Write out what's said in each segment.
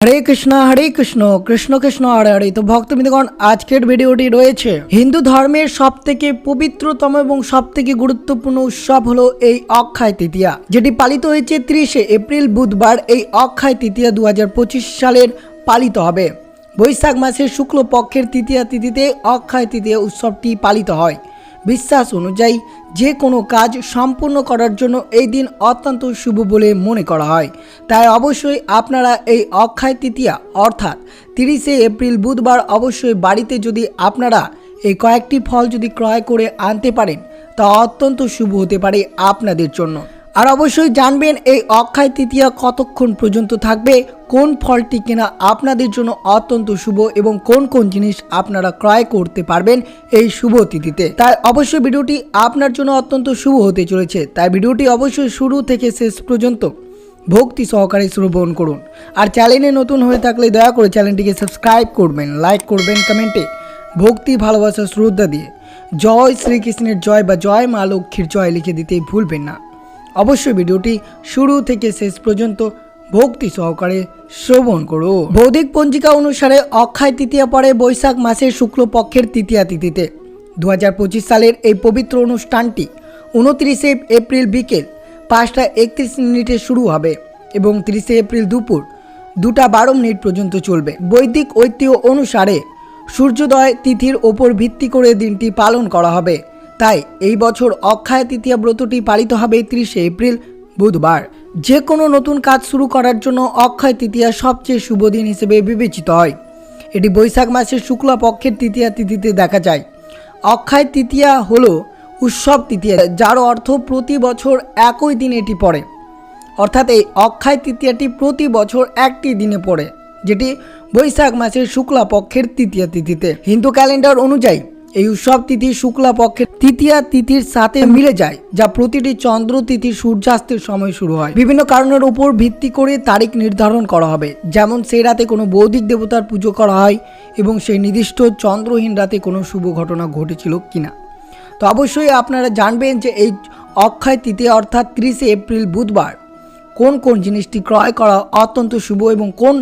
হরে কৃষ্ণ হরে কৃষ্ণ কৃষ্ণ কৃষ্ণ, হরে হরে। তো ভক্তবৃন্দগণ, আজকের ভিডিওটি রয়েছে। হিন্দু ধর্মের সব থেকে পবিত্রতম এবং সব থেকে গুরুত্বপূর্ণ উৎসব হলো এই অক্ষয় তৃতীয়া, যেটি পালিত হয়েছে ত্রিশে এপ্রিল বুধবার। এই অক্ষয় তৃতীয়া দু হাজার পঁচিশ সালের পালিত হবে। বৈশাখ মাসের শুক্ল পক্ষের তৃতীয়া তিথিতে অক্ষয় তৃতীয়া উৎসবটি পালিত হয়। বিশ্বাস অনুযায়ী যে কোনো কাজ সম্পূর্ণ করার জন্য এই দিন অত্যন্ত শুভ বলে মনে করা হয়। তাই অবশ্যই আপনারা এই অক্ষয় তৃতীয়া, অর্থাৎ তিরিশে এপ্রিল বুধবার অবশ্যই বাড়িতে যদি আপনারা এই কয়েকটি ফল যদি ক্রয় করে আনতে পারেন, তা অত্যন্ত শুভ হতে পারে আপনাদের জন্য। আর অবশ্যই জানবেন এই অক্ষয় তৃতীয়া কতক্ষণ পর্যন্ত থাকবে, কোন ফলটি কিনা আপনাদের জন্য অত্যন্ত শুভ এবং কোন কোন জিনিস আপনারা ক্রয় করতে পারবেন এই শুভ তিথিতে। তাই অবশ্যই ভিডিওটি আপনার জন্য অত্যন্ত শুভ হতে চলেছে, তাই ভিডিওটি অবশ্যই শুরু থেকে শেষ পর্যন্ত ভক্তি সহকারে শ্রবণ করুন। আর চ্যানেলে নতুন হয়ে থাকলে দয়া করে চ্যানেলটিকে সাবস্ক্রাইব করবেন, লাইক করবেন কমেন্টে। ভক্তি, ভালোবাসা, শ্রদ্ধা দিয়ে জয় শ্রীকৃষ্ণের জয় বা জয় মা লক্ষ্মীর জয় লিখে দিতে ভুলবেন না। অবশ্যই ভিডিওটি শুরু থেকে শেষ পর্যন্ত ভক্তি সহকারে শ্রবণ করো। বৌদ্ধিক পঞ্জিকা অনুসারে অক্ষয় তৃতীয়া পরে বৈশাখ মাসের শুক্লপক্ষের তৃতীয়া তিথিতে। দু হাজার পঁচিশ সালের এই পবিত্র অনুষ্ঠানটি উনত্রিশে এপ্রিল বিকেল পাঁচটা একত্রিশ মিনিটে শুরু হবে এবং তিরিশে এপ্রিল দুপুর দুটা বারো মিনিট পর্যন্ত চলবে। বৈদিক ঐতিহ্য অনুসারে সূর্যোদয় তিথির ওপর ভিত্তি করে দিনটি পালন করা হবে। তাই এই বছর অক্ষয় তৃতীয়া ব্রতটি পালিত হবে তিরিশে এপ্রিল, বুধবার। যে কোনো নতুন কাজ শুরু করার জন্য অক্ষয় তৃতীয়া সবচেয়ে শুভ দিন হিসেবে বিবেচিত হয়। এটি বৈশাখ মাসের শুক্লা পক্ষের তৃতীয়া তিথিতে দেখা যায়। অক্ষয় তৃতীয়া হল উৎসব তৃতীয়া, যার অর্থ প্রতি বছর একই দিন এটি পড়ে। অর্থাৎ এই অক্ষয় তৃতীয়াটি প্রতি বছর একটি দিনে পড়ে, যেটি বৈশাখ মাসের শুক্লা পক্ষের তৃতীয়া তিথিতে। হিন্দু ক্যালেন্ডার অনুযায়ী এই উৎসব তিথি শুক্লা পক্ষের তৃতীয়া তিথির সাথে মিলে যায়, যা প্রতিটি চন্দ্র তিথি সূর্যাস্তের সময় শুরু হয়। বিভিন্ন কারণের উপর ভিত্তি করে তারিখ নির্ধারণ করা হবে। যেমন, সেই রাতে কোনো বৌদ্ধিক দেবতার পুজো করা হয় এবং সেই নির্দিষ্ট চন্দ্রহীন রাতে কোনো শুভ ঘটনা ঘটেছিল কিনা। তো অবশ্যই আপনারা জানবেন যে এই অক্ষয় তৃতীয়া অর্থাৎ তিরিশে এপ্রিল বুধবার কোন কোন জিনিসটি ক্রয় করা অত্যন্ত শুভ এবং কোন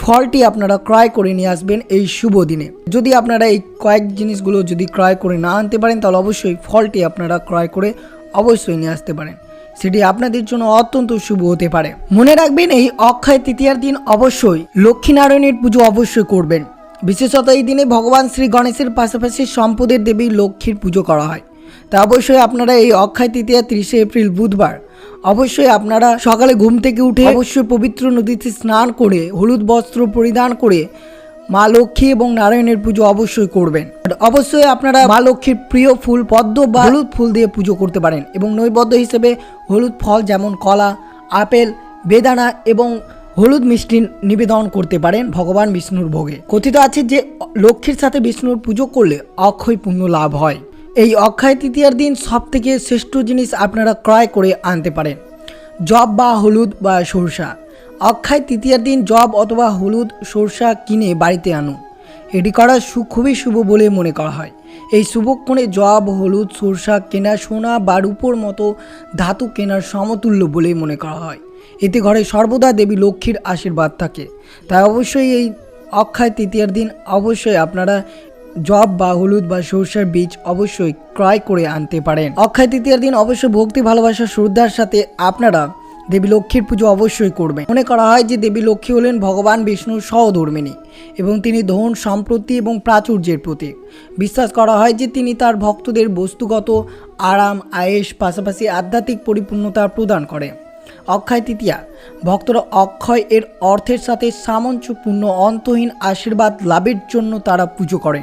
ফলটি আপনারা ক্রয় করে নিয়ে আসবেন এই শুভ দিনে। যদি আপনারা এই কয়েক জিনিসগুলো যদি ক্রয় করে না আনতে পারেন, তাহলে অবশ্যই ফলটি আপনারা ক্রয় করে অবশ্যই নিয়ে আসতে পারেন। সেটি আপনাদের জন্য অত্যন্ত শুভ হতে পারে। মনে রাখবেন, এই অক্ষয় তৃতীয়ার দিন অবশ্যই লক্ষ্মীনারায়ণের পুজো অবশ্যই করবেন। বিশেষত এই দিনে ভগবান শ্রী গণেশের পাশাপাশি সম্পদের দেবী লক্ষ্মীর পুজো করা হয়। তা অবশ্যই আপনারা এই অক্ষয় তৃতীয়া তিরিশে এপ্রিল বুধবার অবশ্যই আপনারা সকালে ঘুম থেকে উঠে অবশ্যই পবিত্র নদীতে স্নান করে, হলুদ বস্ত্র পরিধান করে মা লক্ষ্মী এবং নারায়ণের পুজো অবশ্যই করবেন। অবশ্যই আপনারা মা লক্ষ্মীর প্রিয় ফুল, পদ্ম বা হলুদ ফুল দিয়ে পুজো করতে পারেন এবং নৈবদ্য হিসেবে হলুদ ফল যেমন কলা, আপেল, বেদানা এবং হলুদ মিষ্টি নিবেদন করতে পারেন ভগবান বিষ্ণুর ভোগে। কথিত আছে যে লক্ষ্মীর সাথে বিষ্ণুর পুজো করলে অক্ষয় পুণ্য লাভ হয়। এই অক্ষয় তৃতীয়ার দিন সব থেকে শ্রেষ্ঠ জিনিস আপনারা ক্রয় করে আনতে পারেন। জব বা হলুদ বা সরষা। অক্ষয় তৃতীয়ার দিন জব অথবা হলুদ, সরষা কিনে বাড়িতে আনুন। এটি করা সু- খুবই শুভ বলে মনে করা হয়। এই শুভক্ষণে জব, হলুদ, সরষা কেনা সোনা বা রূপোর মতো ধাতু কেনার সমতুল্য বলে মনে করা হয়। এতে ঘরে সর্বদা দেবী লক্ষ্মীর আশীর্বাদ থাকে। তাই অবশ্যই এই অক্ষয় তৃতীয়ার দিন অবশ্যই আপনারা জব বা হলুদ বা সরষের বীজ অবশ্যই ক্রয় করে আনতে পারেন। অক্ষয় তৃতীয়ার দিন অবশ্যই ভক্তি, ভালোবাসা, শ্রদ্ধার সাথে আপনারা দেবী লক্ষ্মীর পুজো অবশ্যই করবেন। মনে করা হয় যে দেবী লক্ষ্মী হলেন ভগবান বিষ্ণুর সহধর্মিনী এবং তিনি ধন সম্প্রতি এবং প্রাচুর্যের প্রতীক। বিশ্বাস করা হয় যে তিনি তার ভক্তদের বস্তুগত, আরাম, আয়েস, পাশাপাশি আধ্যাত্মিক পরিপূর্ণতা প্রদান করেন। অক্ষয় তৃতীয়া, ভক্তরা অক্ষয় এর অর্থের সাথে সামঞ্জস্যপূর্ণ, অন্তহীন আশীর্বাদ লাভের জন্য তারা পুজো করেন।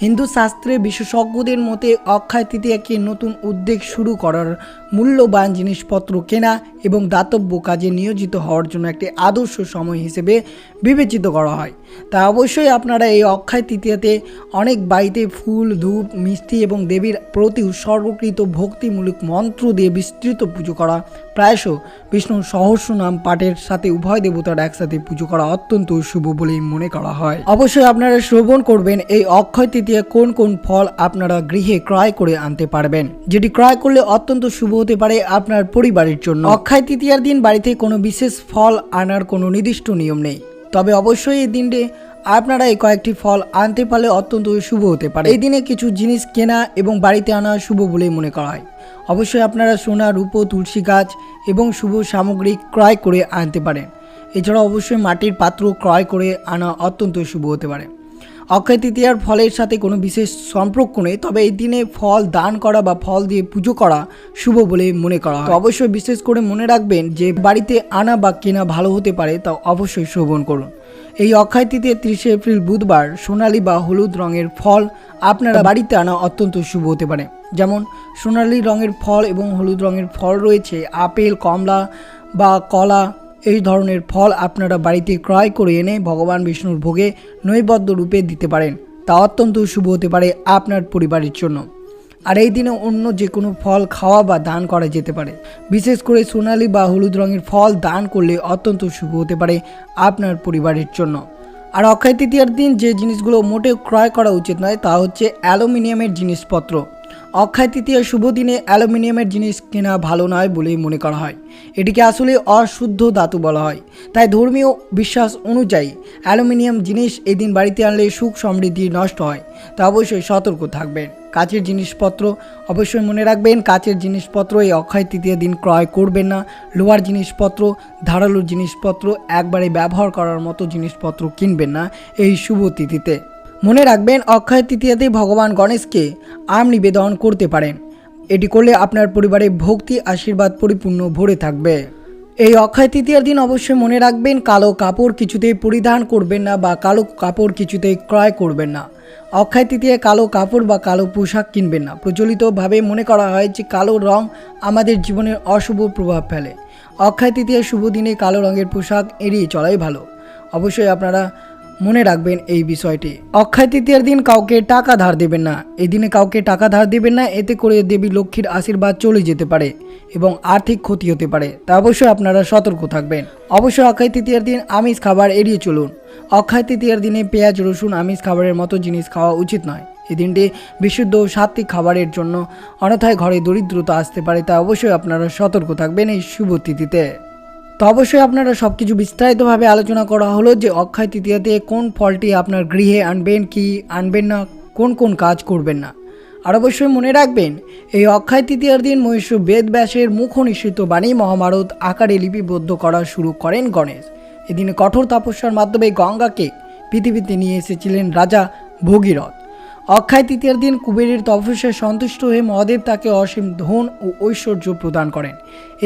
হিন্দু শাস্ত্রে বিশেষজ্ঞদের মতে অক্ষয় তৃতীয়াকে নতুন উদ্যোগ শুরু করার মূল্যবান জিনিসপত্র কেনা এবং দাতব্য কাজে নিয়োজিত হওয়ার জন্য একটি আদর্শ সময় হিসেবে বিবেচিত করা হয়। তা অবশ্যই আপনারা এই অক্ষয় তৃতীয়াতে অনেক বাড়িতে ফুল, ধূপ, মিষ্টি এবং দেবীর প্রতি উৎসর্গকৃত ভক্তিমূলক মন্ত্র দিয়ে বিস্তৃত পুজো করা। প্রায়শ বিষ্ণুর সহস্র নাম পাঠের সাথে উভয় দেবতার একসাথে পুজো করা অত্যন্ত শুভ বলেই মনে করা হয়। অবশ্যই আপনারা শ্রবণ করবেন এই অক্ষয় তৃতীয়া কোন কোন ফল আপনারা গৃহে ক্রয় করে আনতে পারবেন। যেটি ক্রয় করলে অত্যন্ত শুভ হতে পারে আপনার পরিবারের জন্য। অক্ষয় তৃতীয়ার দিন বাড়িতে কোনো বিশেষ ফল আনার কোনো নির্দিষ্ট নিয়ম নেই। তবে অবশ্যই এই দিনটি আপনারা এই কয়েকটি ফল আনতে পারলে অত্যন্ত শুভ হতে পারে। এই দিনে কিছু জিনিস কেনা এবং বাড়িতে আনা শুভ বলেই মনে করা হয়। অবশ্যই আপনারা সোনা, রূপো, তুলসী গাছ এবং শুভ সামগ্রী ক্রয় করে আনতে পারেন। এছাড়া অবশ্যই মাটির পাত্র ক্রয় করে আনা অত্যন্ত শুভ হতে পারে। অক্ষয় তৃতীয়ার ফলের সাথে কোনো বিশেষ সম্পর্ক নেই, তবে এই দিনে ফল দান করা বা ফল দিয়ে পুজো করা শুভ বলে মনে করা হয়। অবশ্যই বিশেষ করে মনে রাখবেন যে বাড়িতে আনা বা কেনা ভালো হতে পারে তা অবশ্যই শ্রবণ করুন। এই অক্ষয় তৃতীয় তিরিশে এপ্রিল বুধবার সোনালী বা হলুদ রঙের ফল আপনারা বাড়িতে আনা অত্যন্ত শুভ হতে পারে। যেমন সোনালী রঙের ফল এবং হলুদ রঙের ফল রয়েছে, আপেল, কমলা বা কলা এই ধরনের ফল আপনারা বাড়িতে ক্রয় করে এনে ভগবান বিষ্ণুর ভোগে নৈবদ্য রূপে দিতে পারেন। তা অত্যন্ত শুভ হতে পারে আপনার পরিবারের জন্য। আর এই দিনে অন্য যে কোনো ফল খাওয়া বা দান করা যেতে পারে। বিশেষ করে সোনালি বা হলুদ রঙের ফল দান করলে অত্যন্ত শুভ হতে পারে আপনার পরিবারের জন্য। আর অক্ষয় তৃতীয়ার দিন যে জিনিসগুলো মোটেও ক্রয় করা উচিত নয় তা হচ্ছে অ্যালুমিনিয়ামের জিনিসপত্র। অক্ষয় তৃতীয় শুভ দিনে অ্যালুমিনিয়ামের জিনিস কেনা ভালো নয় বলেই মনে করা হয়। এটিকে আসলে অশুদ্ধ ধাতু বলা হয়। তাই ধর্মীয় বিশ্বাস অনুযায়ী অ্যালুমিনিয়াম জিনিস এই দিন বাড়িতে আনলে সুখ সমৃদ্ধি নষ্ট হয়। তা অবশ্যই সতর্ক থাকবেন। কাচের জিনিসপত্র অবশ্যই মনে রাখবেন। কাচের জিনিসপত্র এই অক্ষয় তৃতীয় দিন ক্রয় করবেন না। লোহার জিনিসপত্র ধারালো জিনিসপত্র, একবারে ব্যবহার করার মতো জিনিসপত্র কিনবেন না এই শুভ তিথিতে। মনে রাখবেন, অক্ষয় তৃতীয়াতে ভগবান গণেশকে আম নিবেদন করতে পারেন। এটি করলে আপনার পরিবারে ভক্তি, আশীর্বাদ পরিপূর্ণ ভরে থাকবে। এই অক্ষয় তৃতীয়ার দিন অবশ্যই মনে রাখবেন, কালো কাপড় কিছুতেই পরিধান করবেন না বা কালো কাপড় কিছুতেই ক্রয় করবেন না। অক্ষয় তৃতীয়ায় কালো কাপড় বা কালো পোশাক কিনবেন না। প্রচলিতভাবে মনে করা হয় যে কালো রং আমাদের জীবনের অশুভ প্রভাব ফেলে। অক্ষয় তৃতীয়ার শুভ দিনে কালো রঙের পোশাক এড়িয়ে চলাই ভালো। অবশ্যই আপনারা মনে রাখবেন এই বিষয়টি। অক্ষয় তৃতীয়ার দিন কাউকে টাকা ধার দেবেন না। এই দিনে কাউকে টাকা ধার দেবেন না, এতে করে দেবী লক্ষ্মীর আশীর্বাদ চলে যেতে পারে এবং আর্থিক ক্ষতি হতে পারে। তা অবশ্যই আপনারা সতর্ক থাকবেন। অবশ্যই অক্ষয় তৃতীয়ার দিন আমিষ খাবার এড়িয়ে চলুন। অক্ষয় তৃতীয়ার দিনে পেঁয়াজ, রসুন, আমিষ খাবারের মতো জিনিস খাওয়া উচিত নয়। এই দিনটি বিশুদ্ধ সাত্বিক খাবারের জন্য অন্যথায় ঘরে দরিদ্রতা আসতে পারে, তা অবশ্যই আপনারা সতর্ক থাকবেন এই শুভ তিথিতে। তো অবশ্যই আপনারা সব কিছু বিস্তারিতভাবে আলোচনা করা হলো যে অক্ষয় তৃতীয়াতে কোন ফলটি আপনার গৃহে আনবেন, কি আনবেন না, কোন কোন কাজ করবেন না। আর অবশ্যই মনে রাখবেন, এই অক্ষয় তৃতীয়ার দিন মহীশ্ব বেদ ব্যাসের মুখ নিঃসৃত বাণী মহাভারত আকারে লিপিবদ্ধ করা শুরু করেন গণেশ। এদিনে কঠোর তপস্যার মাধ্যমে গঙ্গাকে পৃথিবীতে নিয়ে এসেছিলেন রাজা ভগীরথ। অক্ষয় তৃতীয়ার দিন কুবেরের তপস্যায় সন্তুষ্ট হয়ে মহাদেব তাকে অসীম ধন ও ঐশ্বর্য প্রদান করেন।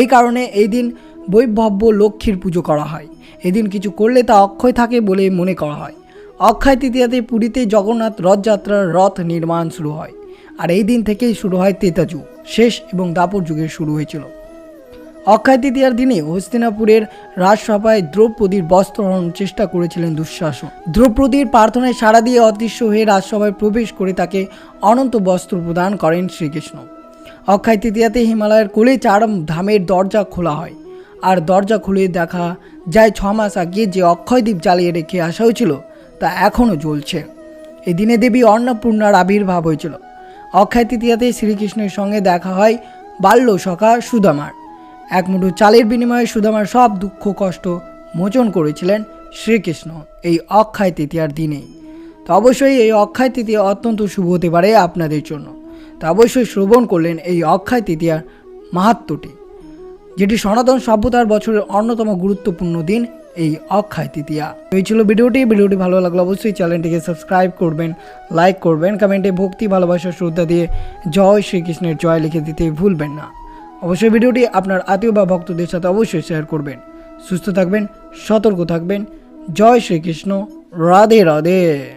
এই কারণে এই দিন বৈভব্য লক্ষ্মীর পুজো করা হয়। এদিন কিছু করলে তা অক্ষয় থাকে বলে মনে করা হয়। অক্ষয় তৃতীয়াতে পুরীতে জগন্নাথ রথযাত্রার রথ নির্মাণ শুরু হয়। আর এই দিন থেকেই শুরু হয় তেতা যুগ শেষ এবং দাপর যুগের শুরু হয়েছিল। অক্ষয় তৃতীয়ার দিনে হস্তিনাপুরের রাজসভায় দ্রৌপদীর বস্ত্রহরণ চেষ্টা করেছিলেন দুঃশাসন। দ্রৌপদীর প্রার্থনায় সাড়া দিয়ে অদৃশ্য হয়ে রাজসভায় প্রবেশ করে তাকে অনন্ত বস্ত্র প্রদান করেন শ্রীকৃষ্ণ। অক্ষয় তৃতীয়াতে হিমালয়ের কোলে চার ধামের দরজা খোলা হয়। আর দরজা খুলে দেখা যায় ছ মাস আগে যে অক্ষয়দ্বীপ জ্বালিয়ে রেখে আসা হয়েছিল, তা এখনও জ্বলছে। এই দিনে দেবী অন্নপূর্ণার আবির্ভাব হয়েছিল। অক্ষয় তৃতীয়াতে শ্রীকৃষ্ণের সঙ্গে দেখা হয় বাল্য সখা সুদামার। এক মুঠো চালের বিনিময়ে সুদামার সব দুঃখ, কষ্ট মোচন করেছিলেন শ্রীকৃষ্ণ এই অক্ষয় তৃতীয়ার দিনেই। তো অবশ্যই এই অক্ষয় তৃতীয়া অত্যন্ত শুভ হতে পারে আপনাদের জন্য। তো অবশ্যই শ্রবণ করলেন এই অক্ষয় তৃতীয়ার মাহাত্মটি। যেটি সনাতন সভ্যতার বছরের অন্যতম গুরুত্বপূর্ণ দিন এই অক্ষয় তৃতীয়া। এই ছিল ভিডিওটি। ভিডিওটি ভালো লাগলে অবশ্যই চ্যানেলটিকে সাবস্ক্রাইব করবেন, লাইক করবেন, কমেন্টে ভক্তি, ভালোবাসা, শ্রদ্ধা দিয়ে জয় শ্রীকৃষ্ণের জয় লিখে দিতে ভুলবেন না। অবশ্যই ভিডিওটি আপনার আত্মীয় বা ভক্তদের সাথে অবশ্যই শেয়ার করবেন। সুস্থ থাকবেন, সতর্ক থাকবেন। জয় শ্রীকৃষ্ণ। রাধে রাধে।